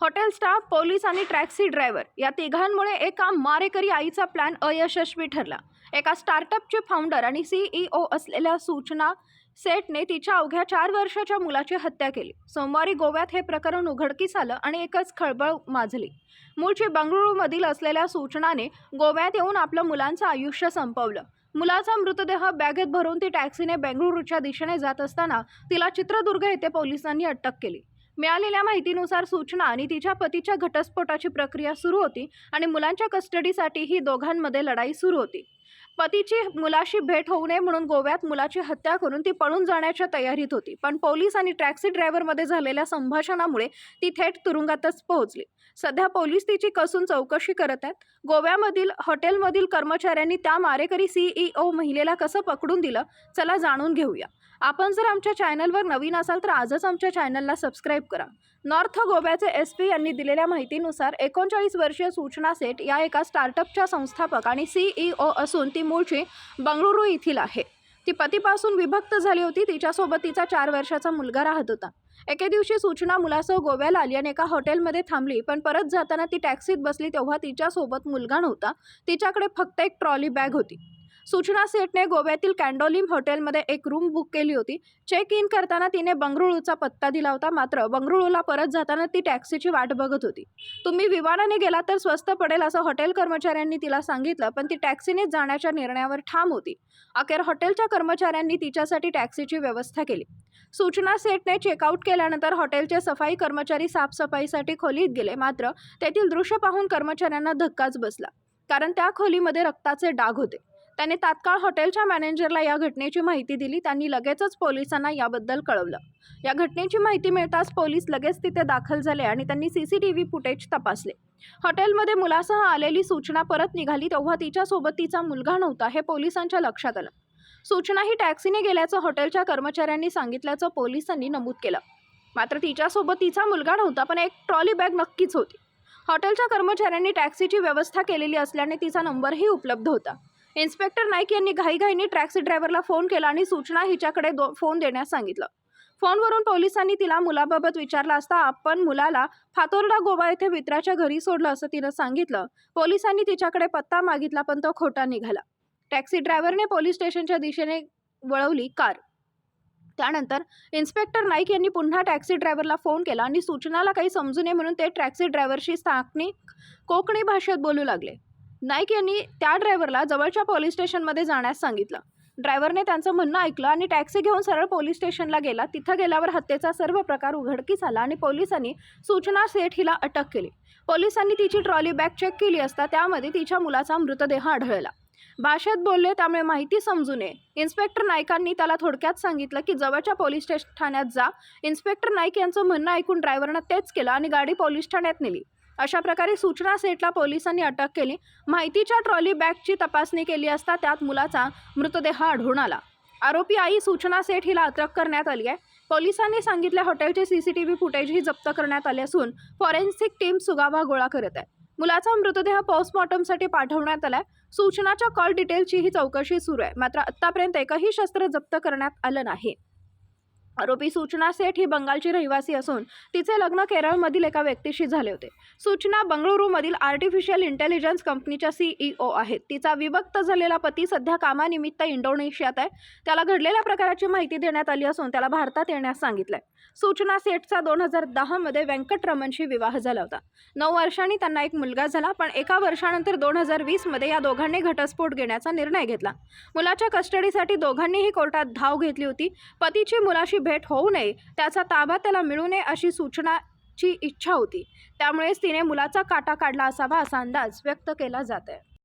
Hotel staff police आणि taxi driver या तिघांमुळे एका मारेकरी आईचा प्लॅन अयशस्वी ठरला. एका स्टार्टअपचे फाउंडर आणि सीईओ असलेल्या सूचना सेटने तिच्या अवघ्या चार वर्षाच्या मुलाची हत्या केली. सोमवारी गोव्यात हे प्रकरण उघडकीस आलं आणि एकच खळबळ माजली. मूळची बंगळुरूमधील असलेल्या सूचनाने गोव्यात येऊन आपलं मुलांचं आयुष्य संपवलं. मुलाचा मृतदेह बॅगेत भरून ती टॅक्सीने बेंगळुरूच्या दिशेने जात असताना तिला चित्रदुर्ग येथे पोलिसांनी अटक केली. मिळालेल्या माहितीनुसार सूचना आणि तिच्या पतीच्या घटस्फोटाची प्रक्रिया सुरू होती आणि मुलांच्या कस्टडीसाठी ही दोघांमध्ये लढाई सुरू होती. पतीची मुलाशी भेट होऊ नये म्हणून गोव्यात मुलाची हत्या करून ती पळून जाण्याच्या तयारीत होती. पण पोलीस आणि टॅक्सी ड्रायव्हरमध्ये झालेल्या संभाषणामुळे ती थेट तुरुंगातच पोहोचली. सध्या पोलीस तिची कसून चौकशी करत आहेत. गोव्यामधील हॉटेलमधील कर्मचाऱ्यांनी त्या मारेकरी सीईओ महिलेला कसं पकडून दिलं चला जाणून घेऊया. आपण जर आमच्या चॅनलवर नवीन असाल तर आजच आमच्या चॅनलला सबस्क्राईब करा. नॉर्थ गोव्याचे एस पी यांनी दिलेल्या माहितीनुसार एकोणचाळीस वर्षीय सूचना सेट या एका स्टार्टअपच्या संस्थापक आणि सीईओ असून ती मूळची बंगळुरू येथील आहे. ती पतीपासून विभक्त झाली होती. तिच्यासोबत तिचा चार वर्षाचा मुलगा राहत होता. एके दिवशी सूचना मुलासह गोव्याला आली आणि एका हॉटेलमध्ये थांबली. पण परत जाताना ती टॅक्सीत बसली तेव्हा तिच्यासोबत मुलगा नव्हता. तिच्याकडे फक्त एक ट्रॉली बॅग होती. सूचना सेठने गोव्यातील कॅन्डोलिम हॉटेलमध्ये एक रूम बुक केली होती. चेक इन करताना तिने बंगळुरूचा पत्ता दिला होता. मात्र बंगळुरूला परत जाताना ती टॅक्सीची वाट बघत होती. तुम्ही विमानाने गेला तर स्वस्त पडेल असं हॉटेल कर्मचाऱ्यांनी तिला सांगितलं पण ती टॅक्सीनेच जाण्याच्या निर्णयावर ठाम होती. अखेर हॉटेलच्या कर्मचाऱ्यांनी तिच्यासाठी टॅक्सीची व्यवस्था केली. सूचना सेटने चेकआउट केल्यानंतर हॉटेलचे सफाई कर्मचारी साफसफाईसाठी खोलीत गेले. मात्र तेथील दृश्य पाहून कर्मचाऱ्यांना धक्काच बसला कारण त्या खोलीमध्ये रक्ताचे डाग होते. त्याने तात्काळ हॉटेलच्या मॅनेजरला या घटनेची माहिती दिली. त्यांनी लगेचच पोलिसांना याबद्दल कळवलं. या घटनेची माहिती मिळताच पोलीस लगेच तिथे दाखल झाले आणि त्यांनी C C T V footage तपासले. हॉटेलमध्ये मुलासह आलेली सूचना परत निघाली तेव्हा तिच्यासोबत तिचा मुलगा नव्हता हे पोलिसांच्या लक्षात आलं. सूचना ही टॅक्सीने गेल्याचं हॉटेलच्या कर्मचाऱ्यांनी सांगितल्याचं पोलिसांनी नमूद केलं. मात्र तिच्यासोबत तिचा मुलगा नव्हता पण एक ट्रॉली बॅग नक्कीच होती. हॉटेलच्या कर्मचाऱ्यांनी टॅक्सीची व्यवस्था केलेली असल्याने तिचा नंबरही उपलब्ध होता. इन्स्पेक्टर नाईक यांनी घाईघाईने टॅक्सी ड्रायव्हरला फोन केला आणि सूचना हिच्याकडे दो फोन देण्यास सांगितलं. फोनवरून पोलिसांनी तिला मुलाबाबत विचारलं असता आपण मुलाला फातोर्डा गोवा येथे मित्राच्या घरी सोडलं असं तिनं सांगितलं. पोलिसांनी तिच्याकडे पत्ता मागितला पण तो खोटा निघाला. टॅक्सी ड्रायव्हरने पोलीस स्टेशनच्या दिशेने वळवली कार. त्यानंतर इन्स्पेक्टर नाईक यांनी पुन्हा टॅक्सी ड्रायव्हरला फोन केला आणि सूचनाला काही समजू नये म्हणून ते टॅक्सी ड्रायव्हरशी स्थानिक कोकणी भाषेत बोलू लागले. नाईक यांनी त्या ड्रायव्हरला जवळच्या पोलीस स्टेशनमध्ये जाण्यास सांगितलं. ड्रायव्हरने त्यांचं म्हणणं ऐकलं आणि टॅक्सी घेऊन सरळ पोलीस स्टेशनला गेला. तिथं गेल्यावर हत्येचा सर्व प्रकार उघडकीस आला आणि पोलिसांनी सूचना सेठ हिला अटक केली. पोलिसांनी तिची ट्रॉली बॅग चेक केली असता त्यामध्ये तिच्या मुलाचा मृतदेह आढळला. भाषेत बोलले त्यामुळे माहिती समजू नये. इन्स्पेक्टर नाईकांनी त्याला थोडक्यात सांगितलं की जवळच्या पोलीस स्टेशन ठाण्यात जा. इन्स्पेक्टर नाईक यांचं म्हणणं ऐकून ड्रायव्हरनं तेच केलं आणि गाडी पोलीस ठाण्यात नेली. अशा प्रकारे सूचना सेटला पोलिसांनी अटक केली. माहितीच्या ट्रॉली बॅगची तपासणी केली असता त्यात मुलाचा मृतदेह आढळून आला. आरोपी आई सूचना सेठ हिला अटक करण्यात आली आहे. पोलिसांनी सांगितल्या हॉटेलचे सी सी टी व्ही फुटेजही जप्त करण्यात आले असून फॉरेन्सिक टीम सुगावा गोळा करत आहे. मुलाचा मृतदेह पोस्टमॉर्टमसाठी पाठवण्यात आलाय. सूचनाच्या कॉल डिटेलचीही चौकशी सुरू आहे. मात्र आत्तापर्यंत एकही शस्त्र जप्त करण्यात आलं नाही. आरोपी सूचना सेठ ही बंगालची रहिवासी असून तिचे लग्न केरळमधील एका व्यक्तीशी झाले होते. सूचना बंगळुरूमधील आर्टिफिशियल इंटेलिजन्स कंपनीच्या सीईओ आहेत. तिचा विभक्त झालेला पती सध्या कामानिमित्त इंडोनेशियात आहे. त्याला घडलेल्या प्रकाराची माहिती देण्यात आली असून त्याला भारतात येण्यास सांगितलंय. सूचना सेठचा दोन हजार दहामध्ये व्यंकटरमणशी विवाह झाला होता. नऊ वर्षांनी त्यांना एक मुलगा झाला पण एका वर्षानंतर दोन हजार वीसमध्ये या दोघांनी घटस्फोट घेण्याचा निर्णय घेतला. मुलाच्या कस्टडीसाठी दोघांनीही कोर्टात धाव घेतली होती. पतीची मुलाशी भेट होऊ नये त्याचा ताबा त्याला मिळू नये अशी सूचनाची इच्छा होती. त्यामुळेच तिने मुलाचा काटा काढला असावा असा अंदाज व्यक्त केला जात आहे